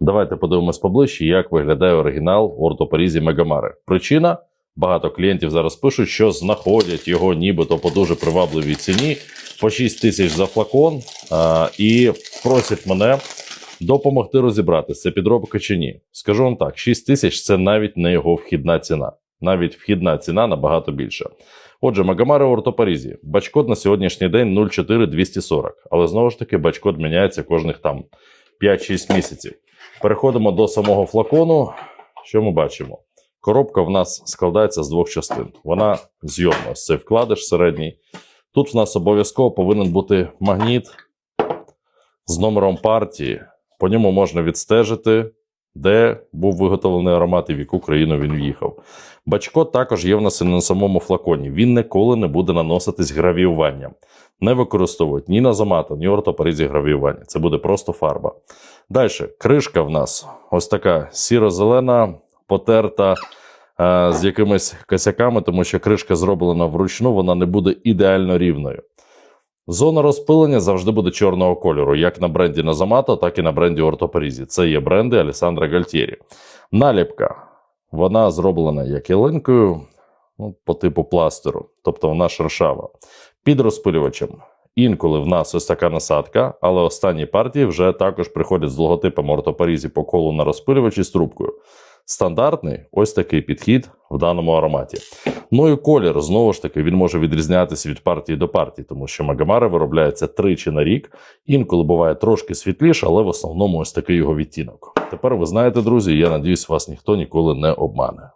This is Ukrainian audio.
Давайте подивимось поближче, як виглядає оригінал Орто Парізі Мегамари. Причина багато клієнтів зараз пишуть, що знаходять його нібито по дуже привабливій ціні по 6 тисяч за флакон а, і просять мене допомогти розібратися, це підробка чи ні. Скажу вам так: 6 тисяч це навіть не його вхідна ціна. Навіть вхідна ціна набагато більша. Отже, Магамари Ортопарізі. Бачкод на сьогоднішній день 04240. Але знову ж таки, бачкод міняється кожних там 5-6 місяців. Переходимо до самого флакону. Що ми бачимо? Коробка в нас складається з двох частин. Вона зйомна. це вкладиш середній. Тут в нас обов'язково повинен бути магніт з номером партії. По ньому можна відстежити, де був виготовлений аромат і в яку країну він в'їхав. Бачкод також є в нас і на самому флаконі. Він ніколи не буде наноситись гравіюванням. Не використовують ні назомата, ні ортопаризі гравіювання. Це буде просто фарба. Далі, кришка в нас ось така сіро-зелена, потерта е, з якимись косяками, тому що кришка зроблена вручну, вона не буде ідеально рівною. Зона розпилення завжди буде чорного кольору, як на бренді Назамато, так і на бренді Ортопарізі. Це є бренди Алісандра Гальтєрі. Наліпка. Вона зроблена як ялинкою, ну, по типу пластеру, тобто вона шершава. Під розпилювачем. Інколи в нас ось така насадка, але останні партії вже також приходять з логотипом Ортопарізі по колу на розпилювачі з трубкою. Стандартний ось такий підхід в даному ароматі. Ну і колір, знову ж таки, він може відрізнятися від партії до партії, тому що Магамари виробляється тричі на рік. Інколи буває трошки світліше, але в основному ось такий його відтінок. Тепер ви знаєте, друзі, я надіюсь, вас ніхто ніколи не обмане.